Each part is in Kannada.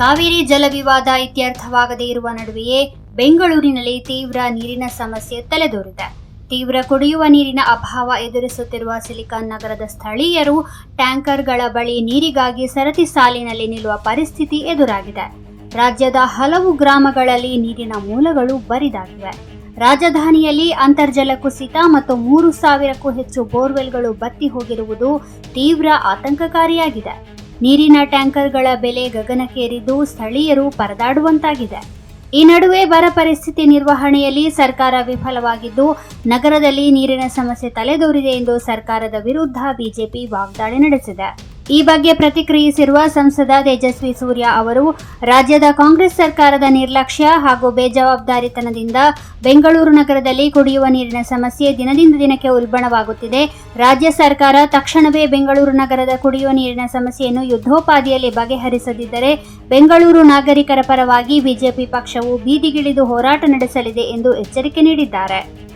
ಕಾವೇರಿ ಜಲ ವಿವಾದ ಇತ್ಯರ್ಥವಾಗದೇ ಇರುವ ನಡುವೆಯೇ ಬೆಂಗಳೂರಿನಲ್ಲಿ ತೀವ್ರ ನೀರಿನ ಸಮಸ್ಯೆ ತಲೆದೋರಿದೆ. ತೀವ್ರ ಕುಡಿಯುವ ನೀರಿನ ಅಭಾವ ಎದುರಿಸುತ್ತಿರುವ ಸಿಲಿಕಾನ್ ನಗರದ ಸ್ಥಳೀಯರು ಟ್ಯಾಂಕರ್ಗಳ ಬಳಿ ನೀರಿಗಾಗಿ ಸರತಿ ಸಾಲಿನಲ್ಲಿ ನಿಲ್ಲುವ ಪರಿಸ್ಥಿತಿ ಎದುರಾಗಿದೆ. ರಾಜ್ಯದ ಹಲವು ಗ್ರಾಮಗಳಲ್ಲಿ ನೀರಿನ ಮೂಲಗಳು ಬರಿದಾಗಿವೆ. ರಾಜಧಾನಿಯಲ್ಲಿ ಅಂತರ್ಜಲ ಕುಸಿತ ಮತ್ತು ಮೂರು ಸಾವಿರಕ್ಕೂ ಹೆಚ್ಚು ಬೋರ್ವೆಲ್ಗಳು ಬತ್ತಿ ಹೋಗಿರುವುದು ತೀವ್ರ ಆತಂಕಕಾರಿಯಾಗಿದೆ. ನೀರಿನ ಟ್ಯಾಂಕರ್ಗಳ ಬೆಲೆ ಗಗನಕ್ಕೇರಿದ್ದು ಸ್ಥಳೀಯರು ಪರದಾಡುವಂತಾಗಿದೆ. ಈ ನಡುವೆ ಬರ ಪರಿಸ್ಥಿತಿ ನಿರ್ವಹಣೆಯಲ್ಲಿ ಸರ್ಕಾರ ವಿಫಲವಾಗಿದ್ದು, ನಗರದಲ್ಲಿ ನೀರಿನ ಸಮಸ್ಯೆ ತಲೆದೋರಿದೆ ಎಂದು ಸರ್ಕಾರದ ವಿರುದ್ಧ ಬಿಜೆಪಿ ವಾಗ್ದಾಳಿ ನಡೆಸಿದೆ. ಈ ಬಗ್ಗೆ ಪ್ರತಿಕ್ರಿಯಿಸಿರುವ ಸಂಸದ ತೇಜಸ್ವಿ ಸೂರ್ಯ ಅವರು, ರಾಜ್ಯದ ಕಾಂಗ್ರೆಸ್ ಸರ್ಕಾರದ ನಿರ್ಲಕ್ಷ್ಯ ಹಾಗೂ ಬೇಜವಾಬ್ದಾರಿತನದಿಂದ ಬೆಂಗಳೂರು ನಗರದಲ್ಲಿ ಕುಡಿಯುವ ನೀರಿನ ಸಮಸ್ಯೆ ದಿನದಿಂದ ದಿನಕ್ಕೆ ಉಲ್ಬಣವಾಗುತ್ತಿದೆ. ರಾಜ್ಯ ಸರ್ಕಾರ ತಕ್ಷಣವೇ ಬೆಂಗಳೂರು ನಗರದ ಕುಡಿಯುವ ನೀರಿನ ಸಮಸ್ಯೆಯನ್ನು ಯುದ್ಧೋಪಾದಿಯಲ್ಲಿ ಬಗೆಹರಿಸದಿದ್ದರೆ ಬೆಂಗಳೂರು ನಾಗರಿಕರ ಪರವಾಗಿ ಬಿಜೆಪಿ ಪಕ್ಷವು ಬೀದಿಗಿಳಿದು ಹೋರಾಟ ನಡೆಸಲಿದೆ ಎಂದು ಎಚ್ಚರಿಕೆ ನೀಡಿದ್ದಾರೆ.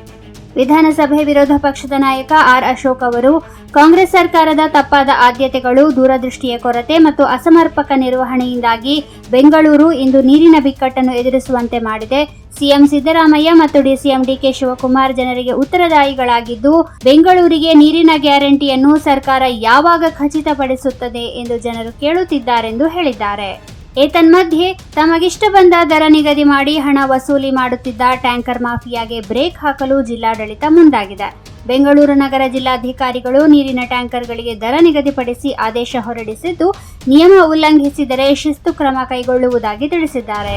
ವಿಧಾನಸಭೆ ವಿರೋಧ ಪಕ್ಷದ ನಾಯಕ ಆರ್ ಅಶೋಕ್ ಅವರು, ಕಾಂಗ್ರೆಸ್ ಸರ್ಕಾರದ ತಪ್ಪಾದ ಆದ್ಯತೆಗಳು, ದೂರದೃಷ್ಟಿಯ ಕೊರತೆ ಮತ್ತು ಅಸಮರ್ಪಕ ನಿರ್ವಹಣೆಯಿಂದಾಗಿ ಬೆಂಗಳೂರು ಇಂದು ನೀರಿನ ಬಿಕ್ಕಟ್ಟನ್ನು ಎದುರಿಸುವಂತೆ ಮಾಡಿದೆ. ಸಿಎಂ ಸಿದ್ದರಾಮಯ್ಯ ಮತ್ತು ಡಿಸಿಎಂ ಡಿಕೆ ಶಿವಕುಮಾರ್ ಜನರಿಗೆ ಉತ್ತರದಾಯಿಗಳಾಗಿದ್ದು, ಬೆಂಗಳೂರಿಗೆ ನೀರಿನ ಗ್ಯಾರಂಟಿಯನ್ನು ಸರ್ಕಾರ ಯಾವಾಗ ಖಚಿತಪಡಿಸುತ್ತದೆ ಎಂದು ಜನರು ಕೇಳುತ್ತಿದ್ದಾರೆಂದು ಹೇಳಿದ್ದಾರೆ. ಏತನ್ಮಧ್ಯೆ ತಮಗಿಷ್ಟ ಬಂದ ದರ ನಿಗದಿ ಮಾಡಿ ಹಣ ವಸೂಲಿ ಮಾಡುತ್ತಿದ್ದ ಟ್ಯಾಂಕರ್ ಮಾಫಿಯಾಗೆ ಬ್ರೇಕ್ ಹಾಕಲು ಜಿಲ್ಲಾಡಳಿತ ಮುಂದಾಗಿದೆ. ಬೆಂಗಳೂರು ನಗರ ಜಿಲ್ಲಾಧಿಕಾರಿಗಳು ನೀರಿನ ಟ್ಯಾಂಕರ್ಗಳಿಗೆ ದರ ನಿಗದಿಪಡಿಸಿ ಆದೇಶ ಹೊರಡಿಸಿದ್ದು, ನಿಯಮ ಉಲ್ಲಂಘಿಸಿದರೆ ಶಿಸ್ತು ಕ್ರಮ ಕೈಗೊಳ್ಳುವುದಾಗಿ ತಿಳಿಸಿದ್ದಾರೆ.